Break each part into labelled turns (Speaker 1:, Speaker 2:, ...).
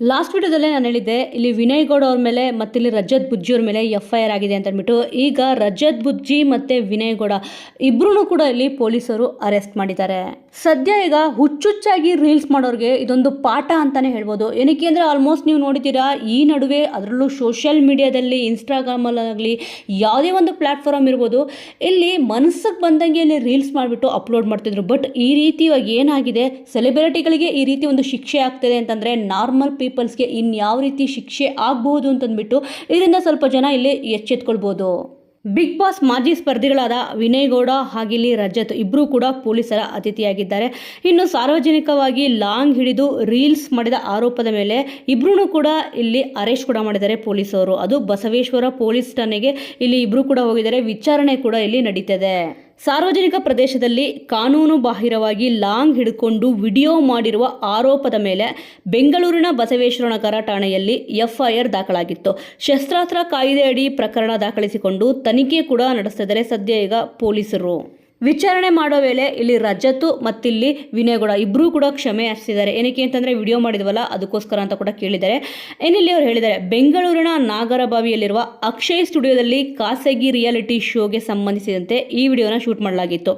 Speaker 1: Last ವಿಡಿಯೋದಲ್ಲೇ ನಾನು ಹೇಳಿದ್ದೆ, ಇಲ್ಲಿ ವಿನಯ್ ಗೌಡ ಅವ್ರ ಮೇಲೆ ಮತ್ತು ಇಲ್ಲಿ ರಜತ್ ಬುಜ್ಜಿ ಅವ್ರ ಮೇಲೆ ಎಫ್ ಐ ಆರ್ ಆಗಿದೆ ಅಂತ ಅಂದ್ಬಿಟ್ಟು, ಈಗ ರಜತ್ ಬುಜ್ಜಿ ಮತ್ತು ವಿನಯ್ ಗೌಡ ಇಬ್ಬರೂ ಕೂಡ ಇಲ್ಲಿ ಪೊಲೀಸರು ಅರೆಸ್ಟ್ ಮಾಡಿದ್ದಾರೆ. ಸದ್ಯ ಈಗ ಹುಚ್ಚುಚ್ಚಾಗಿ ರೀಲ್ಸ್ ಮಾಡೋರಿಗೆ ಇದೊಂದು ಪಾಠ ಅಂತಾನೆ ಹೇಳ್ಬೋದು. ಏನಕ್ಕೆ ಅಂದರೆ ಆಲ್ಮೋಸ್ಟ್ ನೀವು ನೋಡಿದ್ದೀರಾ, ಈ ನಡುವೆ ಅದರಲ್ಲೂ ಸೋಷಿಯಲ್ ಮೀಡಿಯಾದಲ್ಲಿ ಇನ್ಸ್ಟಾಗ್ರಾಮಲ್ಲಾಗಲಿ ಯಾವುದೇ ಒಂದು ಪ್ಲ್ಯಾಟ್ಫಾರ್ಮ್ ಇರ್ಬೋದು. ಇಲ್ಲಿ ಮನಸ್ಸಿಗೆ ಬಂದಂಗೆ ಇಲ್ಲಿ ರೀಲ್ಸ್ ಮಾಡಿಬಿಟ್ಟು ಅಪ್ಲೋಡ್ ಮಾಡ್ತಿದ್ರು. ಬಟ್ ಈ ರೀತಿ ಏನಾಗಿದೆ ಸೆಲೆಬ್ರಿಟಿಗಳಿಗೆ ಈ ರೀತಿ ಒಂದು ಶಿಕ್ಷೆ ಆಗ್ತದೆ ಅಂತಂದರೆ ನಾರ್ಮಲ್ ಪೀಪಲ್ಸ್ಗೆ ಇನ್ಯಾವ ರೀತಿ ಶಿಕ್ಷೆ ಆಗಬಹುದು ಅಂತಂದ್ಬಿಟ್ಟು ಇದರಿಂದ ಸ್ವಲ್ಪ ಜನ ಇಲ್ಲಿ ಎಚ್ಚೆತ್ಕೊಳ್ಬೋದು. ಬಿಗ್ ಬಾಸ್ ಮಾಜಿ ಸ್ಪರ್ಧಿಗಳಾದ ವಿನಯ್ ಗೌಡ ಹಾಗಿಲ್ಲಿ ರಜತ್ ಇಬ್ಬರೂ ಕೂಡ ಪೊಲೀಸರ ಅತಿಥಿಯಾಗಿದ್ದಾರೆ. ಇನ್ನು ಸಾರ್ವಜನಿಕವಾಗಿ ಲಾಂಗ್ ಹಿಡಿದು ರೀಲ್ಸ್ ಮಾಡಿದ ಆರೋಪದ ಮೇಲೆ ಇಬ್ಬರೂ ಕೂಡ ಇಲ್ಲಿ ಅರೆಸ್ಟ್ ಕೂಡ ಮಾಡಿದ್ದಾರೆ ಪೊಲೀಸರು. ಅದು ಬಸವೇಶ್ವರ ಪೊಲೀಸ್ ಠಾಣೆಗೆ ಇಲ್ಲಿ ಇಬ್ಬರು ಕೂಡ ಹೋಗಿದ್ದಾರೆ. ವಿಚಾರಣೆ ಕೂಡ ಇಲ್ಲಿ ನಡೀತದೆ. ಸಾರ್ವಜನಿಕ ಪ್ರದೇಶದಲ್ಲಿ ಕಾನೂನು ಬಾಹಿರವಾಗಿ ಲಾಂಗ್ ಹಿಡ್ಕೊಂಡು ವಿಡಿಯೋ ಮಾಡಿರುವ ಆರೋಪದ ಮೇಲೆ ಬೆಂಗಳೂರಿನ ಬಸವೇಶ್ವರ ನಗರ ಠಾಣೆಯಲ್ಲಿ ಎಫ್ಐಆರ್ ದಾಖಲಾಗಿತ್ತು. ಶಸ್ತ್ರಾಸ್ತ್ರ ಕಾಯ್ದೆಯಡಿ ಪ್ರಕರಣ ದಾಖಲಿಸಿಕೊಂಡು ತನಿಖೆ ಕೂಡ ನಡೆಸಿದರೆ ಸದ್ಯ ಈಗ ಪೊಲೀಸರು. ವಿಚಾರಣೆ ಮಾಡೋ ವೇಳೆ ಇಲ್ಲಿ ರಜತು ಮತ್ತಿಲ್ಲಿ ವಿನಯಗೌಡ ಇಬ್ಬರೂ ಕೂಡ ಕ್ಷಮೆ ಯಾಚಿಸಿದ್ದಾರೆ ಏನಕ್ಕೆ ಅಂತಂದರೆ ವಿಡಿಯೋ ಮಾಡಿದ್ವಲ್ಲ, ಅದಕ್ಕೋಸ್ಕರ ಅಂತ ಕೂಡ ಕೇಳಿದ್ದಾರೆ. ಏನಿಲ್ಲಿ ಅವರು ಹೇಳಿದ್ದಾರೆ, ಬೆಂಗಳೂರಿನ ನಾಗರಬಾವಿಯಲ್ಲಿರುವ ಅಕ್ಷಯ್ ಸ್ಟುಡಿಯೋದಲ್ಲಿ ಖಾಸಗಿ ರಿಯಾಲಿಟಿ ಶೋಗೆ ಸಂಬಂಧಿಸಿದಂತೆ ಈ ವಿಡಿಯೋನ ಶೂಟ್ ಮಾಡಲಾಗಿತ್ತು.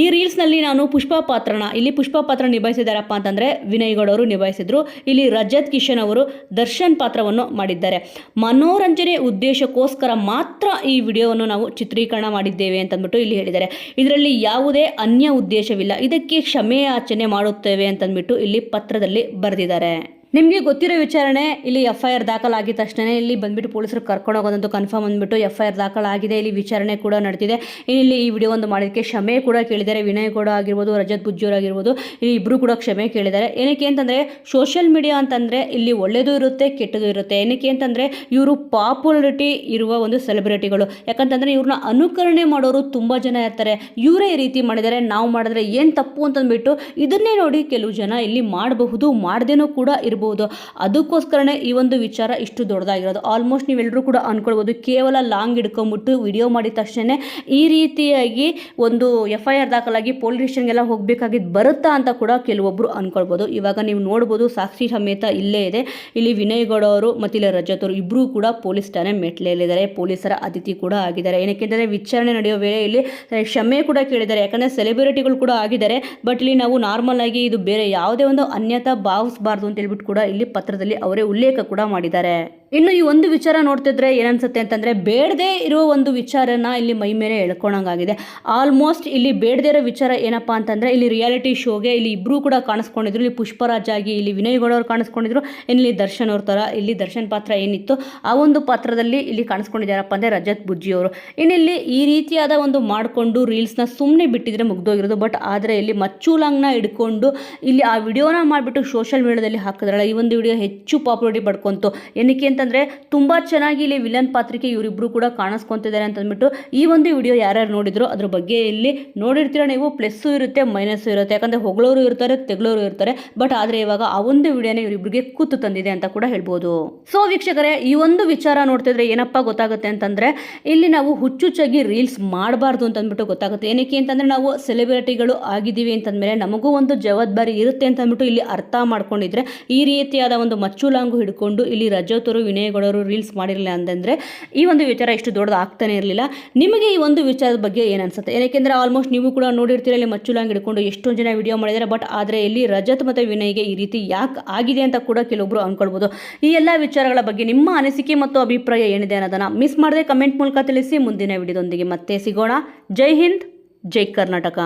Speaker 1: ಈ ರೀಲ್ಸ್ನಲ್ಲಿ ನಾನು ಪುಷ್ಪ ಪಾತ್ರನ, ಇಲ್ಲಿ ಪುಷ್ಪ ಪಾತ್ರ ನಿಭಾಯಿಸಿದಾರಪ್ಪ ಅಂತಂದರೆ ವಿನಯ್ ಗೌಡ ಅವರು ನಿಭಾಯಿಸಿದ್ರು. ಇಲ್ಲಿ ರಜತ್ ಕಿಶನ್ ಅವರು ದರ್ಶನ್ ಪಾತ್ರವನ್ನು ಮಾಡಿದ್ದಾರೆ. ಮನೋರಂಜನೆ ಉದ್ದೇಶಕ್ಕೋಸ್ಕರ ಮಾತ್ರ ಈ ವಿಡಿಯೋವನ್ನು ನಾವು ಚಿತ್ರೀಕರಣ ಮಾಡಿದ್ದೇವೆ ಅಂತಂದ್ಬಿಟ್ಟು ಇಲ್ಲಿ ಹೇಳಿದ್ದಾರೆ. ಇದರಲ್ಲಿ ಯಾವುದೇ ಅನ್ಯ ಉದ್ದೇಶವಿಲ್ಲ. ಇದಕ್ಕೆ ಕ್ಷಮೆಯಾಚನೆ ಮಾಡುತ್ತೇವೆ ಅಂತಂದ್ಬಿಟ್ಟು ಇಲ್ಲಿ ಪತ್ರದಲ್ಲಿ ಬರೆದಿದ್ದಾರೆ. ನಿಮಗೆ ಗೊತ್ತಿರೋ ವಿಚಾರಣೆ ಇಲ್ಲಿ ಎಫ್ ಐ ಆರ್ ದಾಖಲಾಗಿದ ತಕ್ಷಣ ಇಲ್ಲಿ ಬಂದ್ಬಿಟ್ಟು ಪೊಲೀಸರು ಕರ್ಕೊಂಡು ಹೋಗೋದಂತ ಕನ್ಫರ್ಮ್ ಅಂದ್ಬಿಟ್ಟು ಎಫ್ ಐ ಆರ್ ದಾಖಲಾಗಿದೆ. ಇಲ್ಲಿ ವಿಚಾರಣೆ ಕೂಡ ನಡೆದಿದೆ ಇಲ್ಲಿ ಈ ವಿಡಿಯೋ ಒಂದು ಮಾಡೋದಕ್ಕೆ ಕ್ಷಮೆ ಕೂಡ ಕೇಳಿದ್ದಾರೆ. ವಿನಯ್ ಕೂಡ ಆಗಿರ್ಬೋದು, ರಜತ್ ಬುಜ್ಜಿಯವ್ರು ಆಗಿರ್ಬೋದು, ಇಲ್ಲಿ ಇಬ್ಬರು ಕೂಡ ಕ್ಷಮೆ ಕೇಳಿದ್ದಾರೆ. ಏನಕ್ಕೆ ಅಂತಂದರೆ ಸೋಷಿಯಲ್ ಮೀಡಿಯಾ ಅಂತಂದರೆ ಇಲ್ಲಿ ಒಳ್ಳೆಯದು ಇರುತ್ತೆ, ಕೆಟ್ಟದು ಇರುತ್ತೆ. ಏನಕ್ಕೆ ಅಂತಂದರೆ, ಇವರು ಪಾಪ್ಯುಲರಿಟಿ ಇರುವ ಒಂದು ಸೆಲೆಬ್ರಿಟಿಗಳು ಯಾಕಂತಂದರೆ ಇವ್ರನ್ನ ಅನುಕರಣೆ ಮಾಡೋರು ತುಂಬ ಜನ ಇರ್ತಾರೆ. ಇವರೇ ಈ ರೀತಿ ಮಾಡಿದ್ದಾರೆ ನಾವು ಮಾಡಿದ್ರೆ ಏನು ತಪ್ಪು ಅಂತಂದ್ಬಿಟ್ಟು ಇದನ್ನೇ ನೋಡಿ ಕೆಲವು ಜನ ಇಲ್ಲಿ ಮಾಡಬಹುದು, ಮಾಡ್ದೇನೂ ಕೂಡ ಇರ್ಬೋದು. ಅದಕ್ಕೋಸ್ಕರನೇ ಈ ಒಂದು ವಿಚಾರ ಇಷ್ಟು ದೊಡ್ಡದಾಗಿರೋದು. ಆಲ್ಮೋಸ್ಟ್ ನೀವೆಲ್ಲರೂ ಕೂಡ ಅಂದ್ಕೊಳ್ಬೋದು ಕೇವಲ ಲಾಂಗ್ ಹಿಡ್ಕೊಂಬಿಟ್ಟು ವಿಡಿಯೋ ಮಾಡಿದ ತಕ್ಷಣ ಈ ರೀತಿಯಾಗಿ ಒಂದು ಎಫ್ ಐ ಆರ್ ದಾಖಲಾಗಿ ಪೊಲೀಸ್ ಸ್ಟೇಷನ್ಗೆಲ್ಲ ಹೋಗಬೇಕಾಗಿದ್ದು ಬರುತ್ತಾ ಅಂತ ಕೂಡ ಕೆಲವೊಬ್ಬರು ಅಂದ್ಕೊಳ್ಬೋದು ಇವಾಗ ನೀವು ನೋಡ್ಬೋದು ಸಾಕ್ಷಿ ಸಮೇತ ಇಲ್ಲೇ ಇದೆ. ಇಲ್ಲಿ ವಿನಯ್ ಗೌಡ ಅವರು ಮತ್ತು ಇಲ್ಲಿ ರಜತ್ ಅವರು ಇಬ್ಬರೂ ಕೂಡ ಪೊಲೀಸ್ ಠಾಣೆ ಮೆಟ್ಲೆಯಲ್ಲಿದ್ದಾರೆ ಪೊಲೀಸರ ಅತಿಥಿ ಕೂಡ ಆಗಿದ್ದಾರೆ. ಏನಕ್ಕೆಂದರೆ ವಿಚಾರಣೆ ನಡೆಯೋ ವೇಳೆ ಇಲ್ಲಿ ಕ್ಷಮೆ ಕೂಡ ಕೇಳಿದ್ದಾರೆ. ಯಾಕಂದರೆ ಸೆಲೆಬ್ರಿಟಿಗಳು ಕೂಡ ಆಗಿದ್ದಾರೆ. ಬಟ್ ಇಲ್ಲಿ ನಾವು ನಾರ್ಮಲ್ ಆಗಿ ಇದು ಬೇರೆ ಯಾವುದೇ ಒಂದು ಅನ್ಯತಾ ಭಾವಿಸಬಾರ್ದು ಅಂತ ಹೇಳ್ಬಿಟ್ಟು ಕೂಡ ಇಲ್ಲಿ ಪತ್ರದಲ್ಲಿ ಅವರೇ ಉಲ್ಲೇಖ ಕೂಡ ಮಾಡಿದ್ದಾರೆ. ಇನ್ನು ಈ ಒಂದು ವಿಚಾರ ನೋಡ್ತಿದ್ರೆ ಏನನ್ಸುತ್ತೆ ಅಂತಂದರೆ ಬೇಡದೇ ಇರೋ ಒಂದು ವಿಚಾರನ ಇಲ್ಲಿ ಮೈ ಮೇಲೆ ಎಳ್ಕೊಳಂಗಾಗಿದೆ ಆಲ್ಮೋಸ್ಟ್ ಇಲ್ಲಿ ಬೇಡದೇ ಇರೋ ವಿಚಾರ ಏನಪ್ಪ ಅಂತಂದರೆ ಇಲ್ಲಿ ರಿಯಾಲಿಟಿ ಶೋಗೆ ಇಲ್ಲಿ ಇಬ್ಬರೂ ಕೂಡ ಕಾಣಿಸ್ಕೊಂಡಿದ್ರು. ಇಲ್ಲಿ ಪುಷ್ಪರಾಜ್ ಆಗಿ, ಇಲ್ಲಿ ವಿನಯ್ ಗೌಡ ಅವ್ರು ಕಾಣಿಸ್ಕೊಂಡಿದ್ರು. ಇಲ್ಲಿ ದರ್ಶನ್ ಅವ್ರ ಥರ ಇಲ್ಲಿ ದರ್ಶನ್ ಪಾತ್ರ ಏನಿತ್ತು, ಆ ಒಂದು ಪಾತ್ರದಲ್ಲಿ ಇಲ್ಲಿ ಕಾಣಿಸ್ಕೊಂಡಿದ್ದಾರಪ್ಪ ಅಂದರೆ ರಜತ್ ಬುಜ್ಜಿ ಅವರು. ಇನ್ನಿಲ್ಲಿ ಈ ರೀತಿಯಾದ ಒಂದು ಮಾಡಿಕೊಂಡು ರೀಲ್ಸ್ನ ಸುಮ್ಮನೆ ಬಿಟ್ಟಿದ್ರೆ ಮುಗ್ದೋಗಿರೋದು. ಬಟ್ ಆದರೆ ಇಲ್ಲಿ ಮಚ್ಚೂಲಾಂಗ್ನ ಹಿಡ್ಕೊಂಡು ಇಲ್ಲಿ ಆ ವಿಡಿಯೋನ ಮಾಡಿಬಿಟ್ಟು ಸೋಷಿಯಲ್ ಮೀಡಿಯಾದಲ್ಲಿ ಹಾಕಿದ್ರಲ್ಲ, ಈ ಒಂದು ವಿಡಿಯೋ ಹೆಚ್ಚು ಪಾಪ್ಯುಲರಿಟಿ ಪಡ್ಕೊಂತು. ಏನಕ್ಕೆ ಅಂತಂದರೆ ತುಂಬ ಚೆನ್ನಾಗಿ ಇಲ್ಲಿ ವಿಲನ್ ಪಾತ್ರಕ್ಕೆ ಇವರಿಬ್ಬರು ಕೂಡ ಕಾಣಿಸ್ಕೊತಿದ್ದಾರೆ ಅಂತ ಅಂದ್ಬಿಟ್ಟು ಈ ಒಂದು ವಿಡಿಯೋ ಯಾರ್ಯಾರು ನೋಡಿದ್ರು ಅದ್ರ ಬಗ್ಗೆ ಇಲ್ಲಿ ನೋಡಿರ್ತೀರ ನೀವು. ಪ್ಲಸ್ಸು ಇರುತ್ತೆ, ಮೈನಸ್ಸು ಇರುತ್ತೆ. ಯಾಕಂದರೆ ಹೊಗಳೋರು ಇರ್ತಾರೆ, ತೆಗಳೋರು ಇರ್ತಾರೆ. ಬಟ್ ಆದರೆ ಇವಾಗ ಆ ಒಂದು ವಿಡಿಯೋನೇ ಇವರಿಬ್ಬರಿಗೆ ಕೂತು ತಂದಿದೆ ಅಂತ ಕೂಡ ಹೇಳ್ಬೋದು. ಸೊ ವೀಕ್ಷಕರೇ, ಈ ಒಂದು ವಿಚಾರ ನೋಡ್ತಿದ್ರೆ ಏನಪ್ಪ ಗೊತ್ತಾಗುತ್ತೆ ಅಂತಂದರೆ, ಇಲ್ಲಿ ನಾವು ಹುಚ್ಚುಚ್ಚಾಗಿ ರೀಲ್ಸ್ ಮಾಡಬಾರ್ದು ಅಂತ ಅಂದ್ಬಿಟ್ಟು ಗೊತ್ತಾಗುತ್ತೆ. ಏನಕ್ಕೆ ಅಂತಂದರೆ ನಾವು ಸೆಲೆಬ್ರಿಟಿಗಳು ಆಗಿದ್ದೀವಿ ಅಂತಂದಮೇಲೆ ನಮಗೂ ಒಂದು ಜವಾಬ್ದಾರಿ ಇರುತ್ತೆ ಅಂತ ಅಂದ್ಬಿಟ್ಟು ಇಲ್ಲಿ ಅರ್ಥ ಮಾಡ್ಕೊಂಡಿದ್ರೆ ಈ ರೀತಿಯಾದ ಒಂದು ಮಚ್ಚುಲಾಂಗು ಹಿಡ್ಕೊಂಡು ಇಲ್ಲಿ ರಜತರು ವಿನಯಗೌಡರು ರೀಲ್ಸ್ ಮಾಡಿರಲಿಲ್ಲ ಅಂತಂದರೆ ಈ ಒಂದು ವಿಚಾರ ಇಷ್ಟು ದೊಡ್ಡದು ಆಗ್ತಾನೆ ಇರಲಿಲ್ಲ. ನಿಮಗೆ ಈ ಒಂದು ವಿಚಾರದ ಬಗ್ಗೆ ಏನು ಅನ್ಸುತ್ತೆ? ಏನಕ್ಕೆಂದರೆ ಆಲ್ಮೋಸ್ಟ್ ನೀವು ಕೂಡ ನೋಡಿರ್ತೀರ ಇಲ್ಲಿ ಮಚ್ಚುಲಾಂಗ್ ಹಿಡ್ಕೊಂಡು ಎಷ್ಟೊಂದು ಜನ ವಿಡಿಯೋ ಮಾಡಿದ್ದಾರೆ ಬಟ್ ಆದರೆ ಇಲ್ಲಿ ರಜತ್ ಮತ್ತು ವಿನಯ್ಗೆ ಈ ರೀತಿ ಯಾಕೆ ಆಗಿದೆ ಅಂತ ಕೂಡ ಕೆಲವೊಬ್ಬರು ಅಂದ್ಕೊಳ್ಬೋದು ಈ ಎಲ್ಲ ವಿಚಾರಗಳ ಬಗ್ಗೆ ನಿಮ್ಮ ಅನಿಸಿಕೆ ಮತ್ತು ಅಭಿಪ್ರಾಯ ಏನಿದೆ ಅನ್ನೋದನ್ನು ಮಿಸ್ ಮಾಡದೆ ಕಮೆಂಟ್ ಮೂಲಕ ತಿಳಿಸಿ ಮುಂದಿನ ವಿಡಿಯೋದೊಂದಿಗೆ ಮತ್ತೆ ಸಿಗೋಣ. ಜೈ ಹಿಂದ್, ಜೈ ಕರ್ನಾಟಕ.